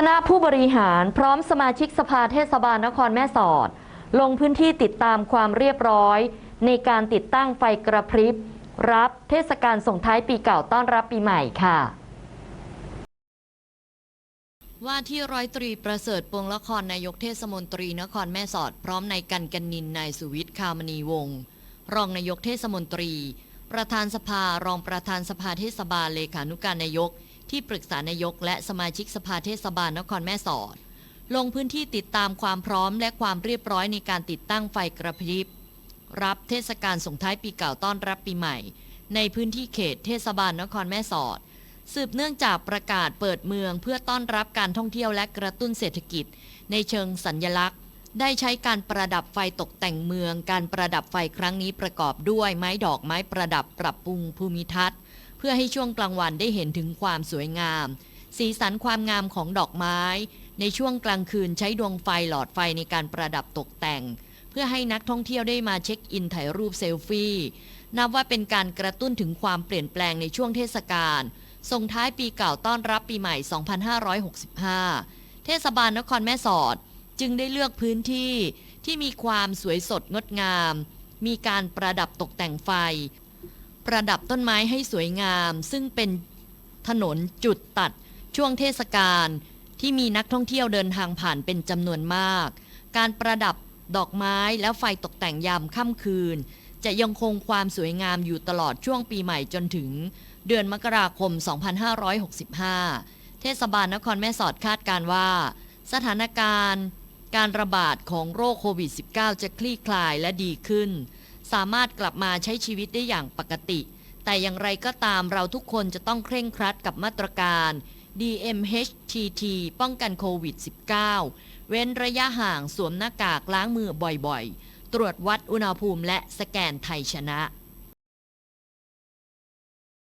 คณะผู้บริหารพร้อมสมาชิกสภาเทศบาลนครแม่สอด ลงพื้นที่ติดตามความเรียบร้อย ในการติดตั้งไฟกระพริบ รับเทศกาลส่งท้ายปีเก่าต้อนรับปีใหม่ค่ะว่าที่ร้อยตรีประเสริฐปวงละครนายกเทศมนตรีนครแม่สอด พร้อมนายกันกันนินนายสุวิทย์คามณีวงศ์รองนายกเทศมนตรี ประธานสภารองประธานสภาเทศบาลเลขานุการนายก ที่ปรึกษานายกและสมาชิกสภาเทศบาลนครแม่สอด ลงพื้นที่ติดตามความพร้อมและความเรียบร้อยในการติดตั้งไฟกระพริบ รับเทศกาลส่งท้ายปีเก่าต้อนรับปีใหม่ ในพื้นที่เขตเทศบาลนครแม่สอด สืบเนื่องจากประกาศเปิดเมืองเพื่อต้อนรับการท่องเที่ยวและกระตุ้นเศรษฐกิจ ในเชิงสัญญลักษณ์ได้ใช้การประดับไฟตกแต่งเมือง การประดับไฟครั้งนี้ประกอบด้วยไม้ดอกไม้ประดับปรับปรุงภูมิทัศน์ เพื่อให้ช่วงกลางวันได้เห็นถึงความสวยงาม สีสันความงามของดอกไม้ ในช่วงกลางคืนใช้ดวงไฟหลอดไฟในการประดับตกแต่ง เพื่อให้นักท่องเที่ยวได้มาเช็คอินถ่ายรูปเซลฟี่นับว่าเป็นการกระตุ้นถึงความเปลี่ยนแปลงในช่วงเทศกาลส่งท้ายปีเก่าต้อนรับปีใหม่ 2565 เทศบาลนครแม่สอดจึงได้เลือกพื้นที่ที่มีความสวยสดงดงาม มีการประดับตกแต่งไฟ ประดับต้นไม้ให้สวยงาม ซึ่งเป็นถนนจุดตัดช่วงเทศกาลที่มีนักท่องเที่ยวเดินทางผ่านเป็นจำนวนมาก การประดับดอกไม้และไฟตกแต่งยามค่ำคืน จะยังคงความสวยงามอยู่ตลอดช่วงปีใหม่จนถึง เดือนมกราคม 2565 เทศบาลนครแม่สอดคาดการว่า สถานการณ์ การระบาดของโรคโควิด -19 จะคลี่คลายและดีขึ้น สามารถกลับมาใช้ชีวิตได้อย่างปกติ แต่อย่างไรก็ตามเราทุกคนจะต้องเคร่งครัดกับมาตรการ DMHTT ป้องกันโควิด -19 เว้นระยะห่างสวมหน้ากากล้างมือบ่อยๆ ตรวจวัดอุณหภูมิและสแกนไทยชนะ